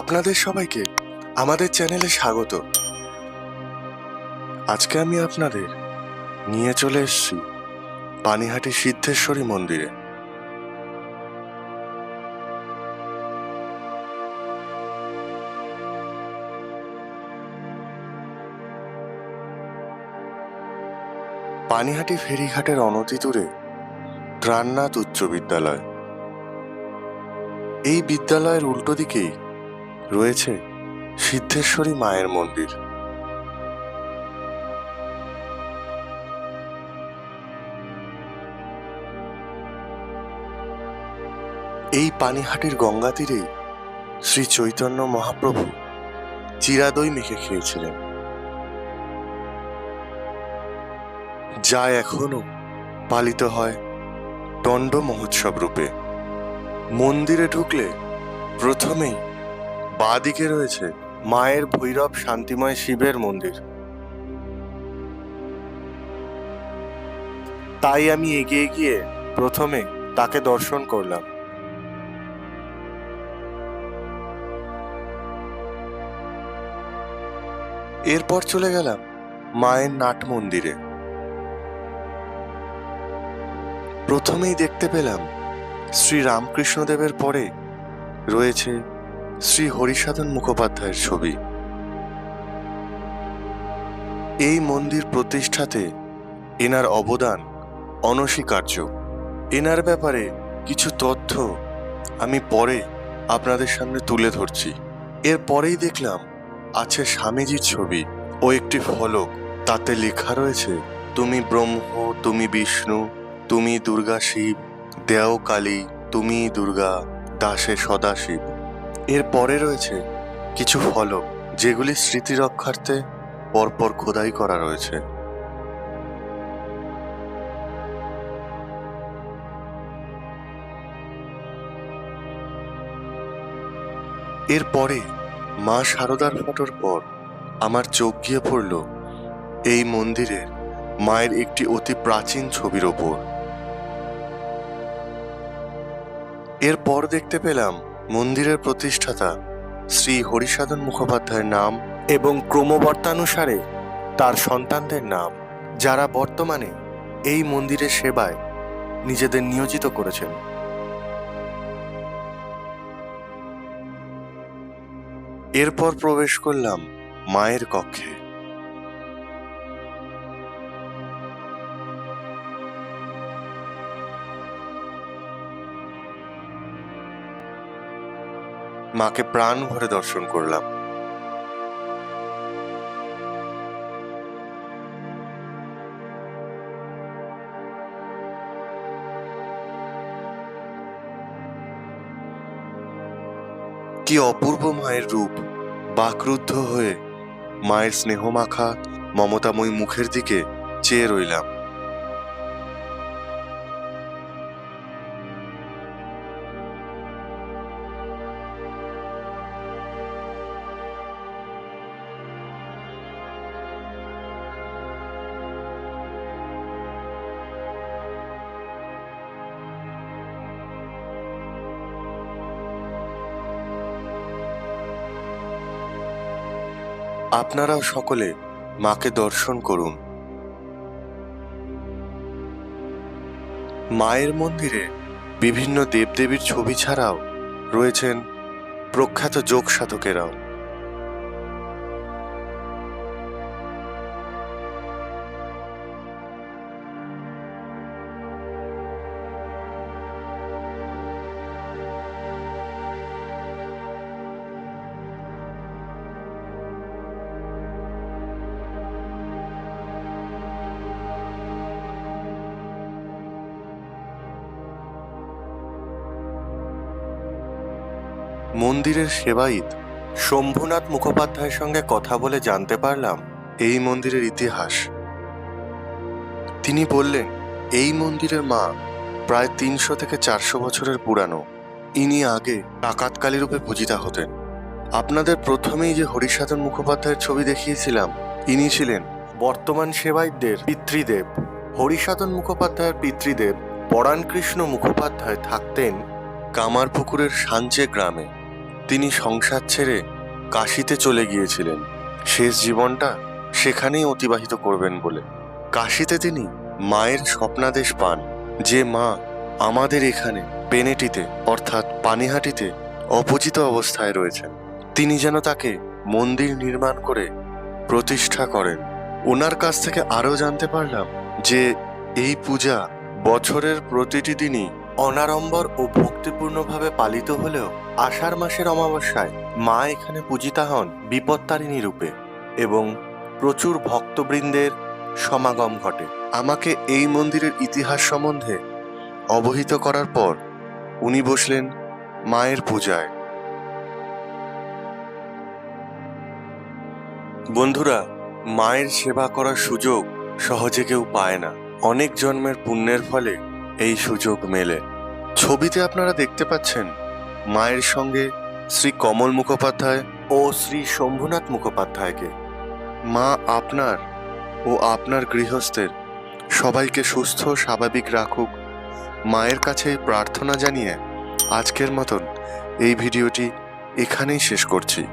আপনাদের সবাইকে আমাদের চ্যানেলে স্বাগত। আজকে আমি আপনাদের নিয়ে চলে এসেছি পানিহাটি সিদ্ধেশ্বরী মন্দিরে। পানিহাটি ফেরিঘাটের অনতি দূরে ত্রাণনাথ উচ্চ বিদ্যালয়। এই বিদ্যালয়ের উল্টো দিকেই রয়েছে সিদ্ধেশ্বরী মায়ের মন্দির। এই পানিহাটির গঙ্গা তীরেই শ্রী চৈতন্য মহাপ্রভু চিরাদই মেখে খেয়েছিলেন। যা এখনও পালিত হয় দণ্ড মহোৎসব রূপে। মন্দিরে ঢুকলে প্রথমেই বাঁদিকে রয়েছে মায়ের ভৈরব শান্তিময় শিবের মন্দির। তাই আমি এগিয়ে গিয়ে প্রথমে তাকে দর্শন করলাম। এরপর চলে গেলাম মায়ের নাট মন্দিরে। প্রথমেই দেখতে পেলাম শ্রী রামকৃষ্ণদেবের পরে রয়েছে শ্রী হরিসাধন মুখোপাধ্যায়ের ছবি। এই মন্দির প্রতিষ্ঠাতে এনার অবদান অনস্বীকার্য। এনার ব্যাপারে কিছু তথ্য আমি পরে আপনাদের সামনে তুলে ধরছি। এর পরেই দেখলাম আছে স্বামীজির ছবি ও একটি ফলক। তাতে লেখা রয়েছে, তুমি ব্রহ্ম, তুমি বিষ্ণু, তুমি দুর্গা শিব, দেও কালী, তুমি দুর্গা, দাসে সদাশিব এর পরে রয়েছে কিছু ফলক, যেগুলি স্মৃতি রক্ষার্থে পরপর খোদাই করা রয়েছে। এরপরে মা শারদার ফটোর পর আমার চোখ গিয়ে পড়ল এই মন্দিরের মায়ের একটি অতি প্রাচীন ছবির ওপর। এরপর দেখতে পেলাম মন্দিরের প্রতিষ্ঠাতা শ্রী হরিসাধন মুখোপাধ্যায়ের নাম এবং ক্রমবর্তানুসারে তার সন্তানদের নাম যারা বর্তমানে এই মন্দিরের সেবায় নিজেদের নিয়োজিত করেছেন। এরপর প্রবেশ করলাম মায়ের কক্ষে। মাকে প্রাণ ভরে দর্শন করলাম। কি অপূর্ব মায়ের রূপ। বাকরুদ্ধ হয়ে মায়ের স্নেহ মাখা মমতাময়ী মুখের দিকে চেয়ে রইলাম। আপনারাও সকলে মাকে দর্শন করুন। মায়ের মন্দিরে বিভিন্ন দেবদেবীর ছবি ছাড়াও রয়েছেন প্রখ্যাত যোগ সাধকেরাও মন্দিরের সেবায়িত শম্ভুনাথ মুখোপাধ্যায়ের সঙ্গে কথা বলে জানতে পারলাম এই মন্দিরের ইতিহাস। তিনি বললেন, এই মন্দিরের মা প্রায় তিনশো থেকে চারশো বছরের পুরানো। ইনি আগে ডাকাতকালী রূপে পূজিতা হতেন। আপনাদের প্রথমেই যে হরিসাধন মুখোপাধ্যায়ের ছবি দেখিয়েছিলাম, ইনি ছিলেন বর্তমান সেবায়িতদের পিতৃদেব। হরিসাধন মুখোপাধ্যায়ের পিতৃদেব পরাণকৃষ্ণ মুখোপাধ্যায় থাকতেন কামারপুকুরের সাঞ্চে গ্রামে। তিনি সংসার ছেড়ে কাশিতে চলে গিয়েছিলেন। শেষ জীবনটা সেখানেই অতিবাহিত করবেন বলে। কাশিতে তিনি মায়ের স্বপ্নাদেশ পান। যে মা আমাদের এখানে পেনেটিতে অর্থাৎ পানিহাটিতে অপচিত অবস্থায় রয়েছেন। তিনি যেন তাকে মন্দির নির্মাণ করে প্রতিষ্ঠা করেন। ওনার কাছ থেকে আরও জানতে পারলাম যে এই পূজা বছরের প্রতিটি দিনই অনাড়ম্বর ও ভক্তিপূর্ণভাবে পালিত হলেও আষাঢ় মাসের অমাবস্যায় মা এখানে পূজিতা হন বিপত্তারিণী রূপে এবং প্রচুর ভক্তবৃন্দের সমাগম ঘটে। আমাকে এই মন্দিরের ইতিহাস সম্বন্ধে অবহিত করার পর উনি বসলেন মায়ের পূজায়। বন্ধুরা, মায়ের সেবা করার সুযোগ সহজে কেউ পায় না। অনেক জন্মের পুণ্যের ফলে এই সুযোগ মেলে। ছবিতে আপনারা দেখতে পাচ্ছেন মায়ের সঙ্গে শ্রী কমল মুখোপাধ্যায় ও শ্রী শম্ভুনাথ মুখোপাধ্যায়কে। মা আপনার ও আপনার গৃহস্থের সবাইকে সুস্থ, স্বাভাবিক রাখুক। মায়ের কাছে প্রার্থনা জানিয়ে আজকের মতন এই ভিডিওটি এখানেই শেষ করছি।